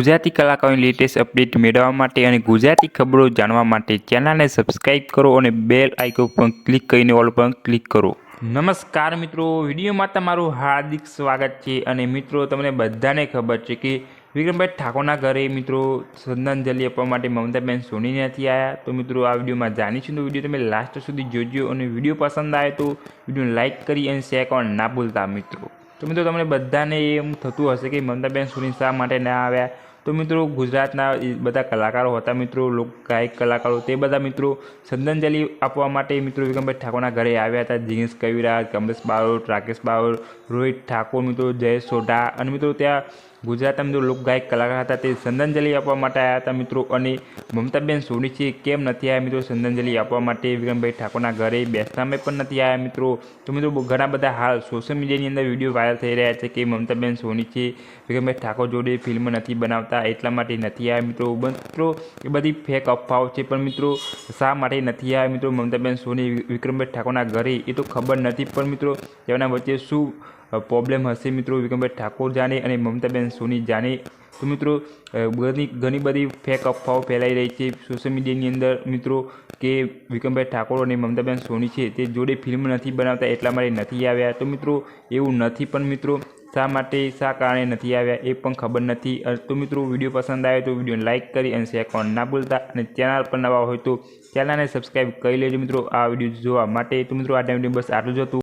ગુજરાતી કલાકારોની latest update મેળવવા માટે અને ગુજરાતી ખબરો જાણવા માટે ચેનલને સબસ્ક્રાઇબ કરો અને બેલ આઇકોન પર ક્લિક કરીને ઓલ પર ક્લિક કરો. નમસ્કાર મિત્રો, વિડીયોમાં તમારું હાર્દિક સ્વાગત છે અને મિત્રો, તમને બધાને ખબર છે કે વિક્રમભાઈ ઠાકોરના ઘરે મિત્રો શ્રદ્ધાંજલિ આપવા માટે મમતાબેન સોની નથી આવ્યા તો મિત્રો, આ વિડીયોમાં જાણીશું તો વીડિયો તમે લાસ્ટ સુધી જોજો અને વીડિયો પસંદ આવે તો વિડીયોને લાઇક કરી અને શેર કરવા ના ભૂલતા મિત્રો. તો મિત્રો, તમને બધાને એમ થતું હશે કે મમતાબેન સોની શા માટે ના આવ્યા? તો મિત્રો ગુજરાતના બધા કલાકારો હતા, મિત્રો લોક ગાયક કલાકારો, તે બધા મિત્રો શ્રદ્ધાંજલિ આપવા માટે મિત્રો વિક્રમભાઈ ઠાકોરના ઘરે આવ્યા હતા. જીનેશ કવિરાજ, કમલેશ બારોટ, રાકેશ બારોટ, રોહિત ઠાકોર, મિત્રો જયેશ સોઢા અને મિત્રો ત્યાં ગુજરાતના મિત્રો લોકગાયક કલાકાર હતા. તે શ્રદ્ધાંજલિ આપવા માટે આવ્યા હતા મિત્રો અને મમતાબેન સોની છે કેમ નથી આવ્યા મિત્રો શ્રદ્ધાંજલિ આપવા માટે? વિક્રમભાઈ ઠાકોરના ઘરે બેસનામે પણ નથી આવ્યા મિત્રો. તો મિત્રો ઘણા બધા હાલ સોશિયલ મીડિયાની અંદર વીડિયો વાયરલ થઈ રહ્યા છે કે મમતાબેન સોની છે વિક્રમભાઈ ઠાકોર જોડે ફિલ્મ નથી બનાવતા, એટલા માટે નથી આવ્યા મિત્રો. મિત્રો, એ બધી ફેક અફવાઓ છે પણ મિત્રો શા માટે નથી આવ્યા મિત્રો મમતાબેન સોની વિક્રમભાઈ ઠાકોરના ઘરે? એ તો ખબર નથી પણ મિત્રો તેમના વચ્ચે શું પ્રોબ્લેમ હશે મિત્રો. વિક્રમભાઈ ઠાકોર જાણે અને મમતાબેન સોની જાણે. તો મિત્રો ઘણી ઘણી બધી ફેક અફવાઓ ફેલાઈ રહી છે સોશિયલ મીડિયાની અંદર. મિત્રો, કે વિક્રમભાઈ ઠાકોર અને મમતાબેન સોની છે તે જોડે ફિલ્મ નથી બનાવતા એટલા માટે નથી આવ્યા. તો મિત્રો, એવું નથી પણ મિત્રો, શા માટે, શા કારણે નથી આવ્યા એ પણ ખબર નથી. તો મિત્રો, વીડિયો પસંદ આવે તો વિડીયોને લાઇક કરી અને શેર કરવાનું ના ભૂલતા. અને ચેનલ પર નવા હોય તો ચેનલને સબસ્ક્રાઈબ કરી લેજો મિત્રો. આ વીડિયો જોવા માટે. તો મિત્રો, આ ટાઈમ બસ આટલું જ હતું.